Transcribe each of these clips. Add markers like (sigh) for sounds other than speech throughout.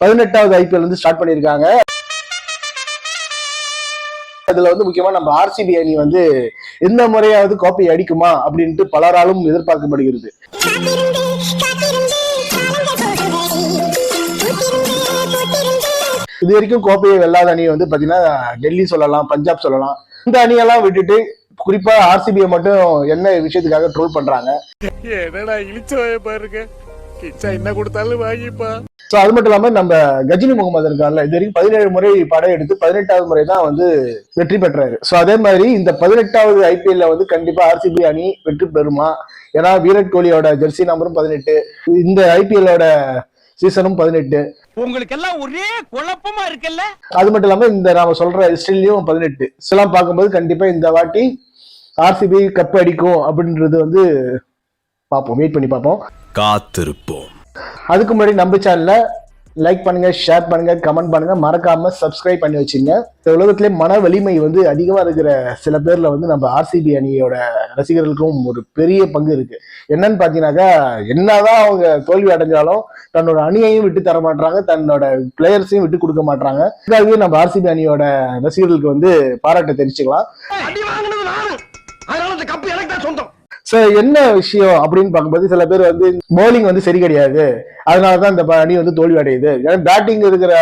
பதினெட்டாவது ஐபிஎல் வந்து ஸ்டார்ட் பண்ணியிருக்காங்க. அதுல வந்து முக்கியமா நம்ம ஆர்சிபி அணி வந்து எந்த முறையாவது கோப்பை அடிக்குமா அப்படின்ட்டு பலராலும் எதிர்பார்க்கப்படுகிறது. இது வரைக்கும் கோப்பையை வெல்லாத அணி வந்து பாத்தீங்கன்னா டெல்லி சொல்லலாம் பஞ்சாப் சொல்லலாம். இந்த அணியெல்லாம் விட்டுட்டு குறிப்பா ஆர்சிபியை மட்டும் என்ன விஷயத்துக்காக ட்ரோல் பண்றாங்க? என்னடா இழிச்சவாய பாருங்க கிச்சா என்ன கொடுத்தாலும் வாங்கிப்பா. அது மட்டும் இல்லாம நம்ம கஜினி முகமது இருக்கார்ல இது வரைக்கும் பதினேழு முறை படம் எடுத்து பதினெட்டாவது முறை தான் வந்து வெற்றி பெற்றாரு. சோ அதே மாதிரி இந்த பதினெட்டாவது ஐபிஎல்ல வந்து கண்டிப்பா ஆர்சிபி அணி வெற்றி பெறுமா? ஏன்னா விராட் கோலியோட ஜெர்சி நம்பரும் பதினெட்டு இந்த ஐபிஎல்லோட சீசனும் பதினெட்டு. உங்களுக்கு எல்லாம் ஒரே குழப்பமா இருக்குல்ல? அது மட்டும் இல்லாம இந்த நாம சொல்ற ஹிஸ்டரிலையும் பதினெட்டு. இதெல்லாம் பார்க்கும்போது கண்டிப்பா இந்த வாட்டி ஆர்சிபி கப் அடிக்கும் அப்படின்றது வந்து பார்ப்போம் வெயிட் பண்ணி பார்ப்போம். காத்திருப்போம். அதுக்கு முன்னாடி நம்ம சேனல்ல லைக் பண்ணுங்க ஷேர் பண்ணுங்க கமெண்ட் பண்ணுங்க. மறக்காம சப்ஸ்கிரைப் பண்ணி வச்சுங்க இந்த உலகத்திலே மன வலிமை வந்து அதிகமா இருக்கிற சில பேர்ல வந்து நம்ம ஆர்சிபி அணியோட ரசிகர்களுக்கும் ஒரு பெரிய பங்கு இருக்கு. என்னன்னு பாத்தீங்கன்னாக்கா என்னதான் அவங்க தோல்வி அடைஞ்சாலும் தன்னோட அணியையும் விட்டு தர மாட்டாங்க தன்னோட பிளேயர்ஸையும் விட்டு கொடுக்க மாட்டாங்க இதுக்காகவே நம்ம ஆர்சிபி அணியோட ரசிகர்களுக்கு வந்து பாராட்ட தெரிவிச்சுக்கலாம். அடி சோ என்ன விஷயம் அப்படின்னு பார்க்கும்போது சில பேர் வந்து போலிங் வந்து சரி கிடையாது. அதனாலதான் இந்த அணி வந்து தோல்வி அடையுது ஏன்னா பேட்டிங் இருக்கிற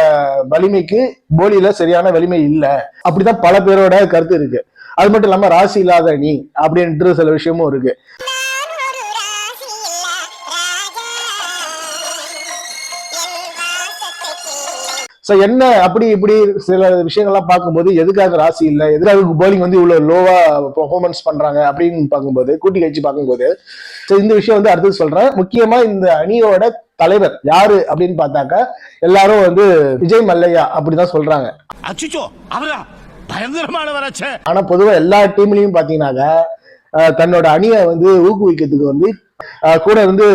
வலிமைக்கு போலியில சரியான வலிமை இல்ல. அப்படிதான் பல பேரோட கருத்து இருக்கு. அது மட்டும் இல்லாம ராசி இல்லாத அணி அப்படின்ற சில விஷயமும் இருக்கு. சோ என்ன அப்படி இப்படி சில விஷயங்கள்லாம் பார்க்கும்போது எதுக்காக ராசி இல்லை? எதுக்காக போலிங் வந்து இவ்வளவு லோவா பெர்ஃபார்மன்ஸ் பண்றாங்க? அப்படின்னு பார்க்கும்போது கூட்டி கழிச்சு பார்க்கும்போது சோ இந்த விஷயம் வந்து அடுத்தது சொல்றேன். முக்கியமா இந்த அணியோட தலைவர் யாரு அப்படின்னு பார்த்தாக்கா எல்லாரும் வந்து விஜய் மல்லையா அப்படிதான் சொல்றாங்க. ஆனா பொதுவா எல்லா டீம்லயும் பாத்தீங்கன்னாக்க தன்னோட அணியை வந்து ஊக்குவிக்கிறதுக்கு வந்து கூட இருந்து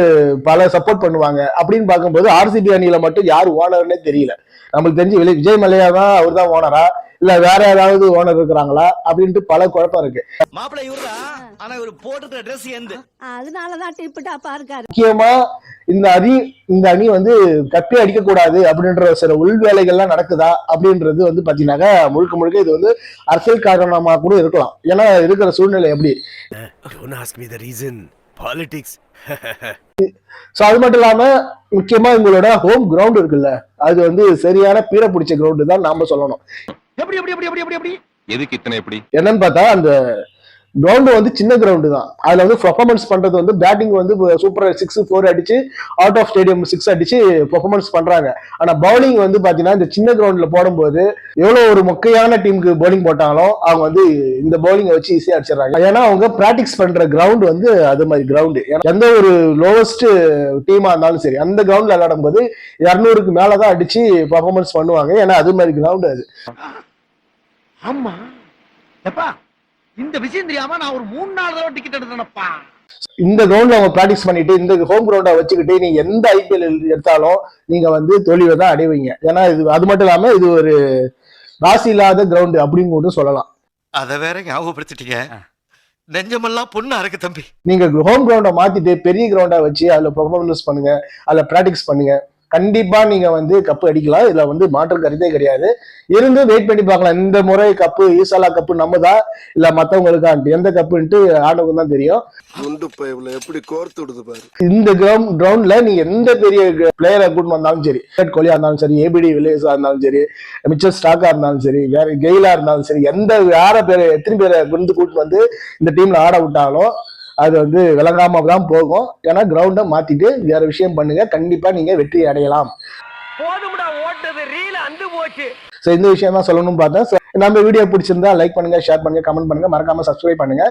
பல சப்போர்ட் பண்ணுவாங்க. அப்படின்னு பார்க்கும்போது ஆர்சிபி அணியில மட்டும் யார் ஓனர்னே தெரியல. நம்மளுக்கு தெரிஞ்சு விலை- விஜய் மல்லையா தான் அவர் தான் ஓனரா? இல்ல வேற யாராவது ஓனர் இருக்கிறாங்களா? அப்படின்ட்டு பல குழப்பம் இருக்கு. மாப்பிள்ளை இவருதான். ஆனா இவரு போட்டுக்கிற ட்ரெஸ் எந்த? அதனாலதான் டிப்பு டாப்பா இருக்காரு முக்கியமா இந்த அணி இந்த அணி வந்து கப்பே அடிக்க கூடாது அப்படின்ற சில உள் வேலைகள்லாம் நடக்குதா? அப்படின்றது வந்து பாத்தீங்கன்னாக்கா முழுக்க முழுக்க இது வந்து அரசியல் காரணமா கூட இருக்கலாம். ஏன்னா இருக்கிற சூழ்நிலை எப்படி? Politics. (laughs) சோ அது மட்டும் இல்லாம முக்கியமா உங்களோட ஹோம் கிரவுண்ட் இருக்குல்ல அது வந்து சரியான பீட பிடிச்ச கிரவுண்டு தான் நாம சொல்லணும். எப்படி எப்படி எப்படி எப்படி எப்படி எப்படி? எதுக்கு இத்தனை எப்படி? என்னன்னு பார்த்தா அந்த கிரவுண்டு வந்து சின்ன கிரவுண்டு தான். அதில் வந்து பர்ஃபார்மன்ஸ் பண்ணுறது வந்து பேட்டிங் வந்து சூப்பர் சிக்ஸ் ஃபோர் அடிச்சு அவுட் ஆஃப் ஸ்டேடியம் சிக்ஸ் அடிச்சு பர்ஃபார்மன்ஸ் பண்ணுறாங்க ஆனால் பவுலிங் வந்து பார்த்தீங்கன்னா இந்த சின்ன கிரவுண்டில் போடும்போது எவ்வளோ ஒரு மொக்கையான டீமுக்கு பவுலிங் போட்டாலும் அவங்க வந்து இந்த பவுலிங்கை வச்சு ஈஸியாக அடிச்சிடறாங்க. ஏன்னா அவங்க ப்ராக்டிஸ் பண்ணுற கிரவுண்ட் வந்து அது மாதிரி கிரவுண்டு எந்த ஒரு லோவஸ்ட் டீமாக இருந்தாலும் சரி அந்த கிரவுண்டில் விளையாடும் போது இரநூறுக்கு மேலதான் அடிச்சு பர்ஃபார்மன்ஸ் பண்ணுவாங்க. ஏன்னா அது மாதிரி கிரவுண்டு அது. ஆமாம் எப்பா? இந்த விஷயம் தெரியாம நான் ஒரு மூணு நாலு தடவை டிக்கெட் எடுத்தேனப்பா. இந்த கிரவுண்ட்ல அவங்க பிராக்டிஸ் பண்ணிட்டு இந்த ஹோம் கிரவுண்டை வச்சுக்கிட்டு நீங்க எந்த ஐபிஎல் எடுத்தாலும் நீங்க வந்து தோல்வியை தான் அடைவீங்க. ஏன்னா இது அது மட்டும் இல்லாம இது ஒரு ராசி இல்லாத கிரவுண்டு அப்படின்னு கூட சொல்லலாம். அத வேற ஞாபகப்படுத்திட்டீங்க. நெஞ்சமெல்லாம் பொண்ணா இருக்கு தம்பி. நீங்க ஹோம் கிரவுண்டை மாத்திட்டு பெரிய கிரவுண்டா வச்சு அதுல பெர்ஃபார்மன்ஸ் பண்ணுங்க அதுல பிராக்டிஸ் பண்ணுங்க. கண்டிப்பா நீங்க வந்து கப்பு அடிக்கலாம். இதுல வந்து மாற்று கருத்தே கிடையாது. இருந்து வெயிட் பண்ணி பார்க்கலாம். இந்த முறை கப்பு ஈசாலா கப்பு நம்மதா? இல்ல மத்தவங்களுக்கான்ட்டு எந்த கப்புன்ட்டு ஆண்டவங்க தான் தெரியும். எப்படி கோர்த்து விடுது பாரு. இந்த கிரவுண்ட் கிரவுண்ட்ல நீங்க எந்த பெரிய பிளேயரை கூட்டு வந்தாலும் சரி விராட் கோலியா இருந்தாலும் சரி ஏபிடி வில்லியர்ஸா இருந்தாலும் சரி மிச்சர் ஸ்டாக்கா இருந்தாலும் சரி வேற கெயிலா இருந்தாலும் சரி எந்த யார பேர் எத்தனை பேரை வந்து கூட்டு வந்து இந்த டீம்ல ஆட விட்டாலும் அது வந்து விளங்காம தான் போகும். ஏன்னா கிரவுண்டை மாத்திட்டு வேற விஷயம் பண்ணுங்க. கண்டிப்பா நீங்க வெற்றி அடையலாம். போதும்டா ஓட்டது ரீல அந்து போச்சு. ஸோ இந்த விஷயம் தான் சொல்லணும்னு பார்த்தேன். So, நம்ம வீடியோ பிடிச்சிருந்தா லைக் பண்ணுங்க ஷேர் பண்ணுங்க கமெண்ட் பண்ணுங்க. மறக்காம சப்ஸ்கிரைப் பண்ணுங்க.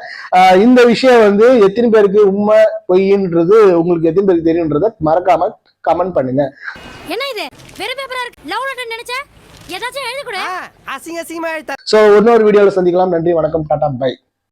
இந்த விஷயம் வந்து எத்தனை பேருக்கு உண்மை பொய்ன்றது உங்களுக்கு எத்தனை பேருக்கு தெரியுன்றத மறக்காம கமெண்ட் பண்ணுங்க. என்ன இது? வெறும் பேப்பரா இருக்கு? லவ் லெட்டர் நினைச்சேன் ஏதாச்சும் எழுதி கொடு. அசிங்க அசிங்கமா ஸோ இன்னொரு வீடியோவில் சந்திக்கலாம். நன்றி வணக்கம் டாடா பை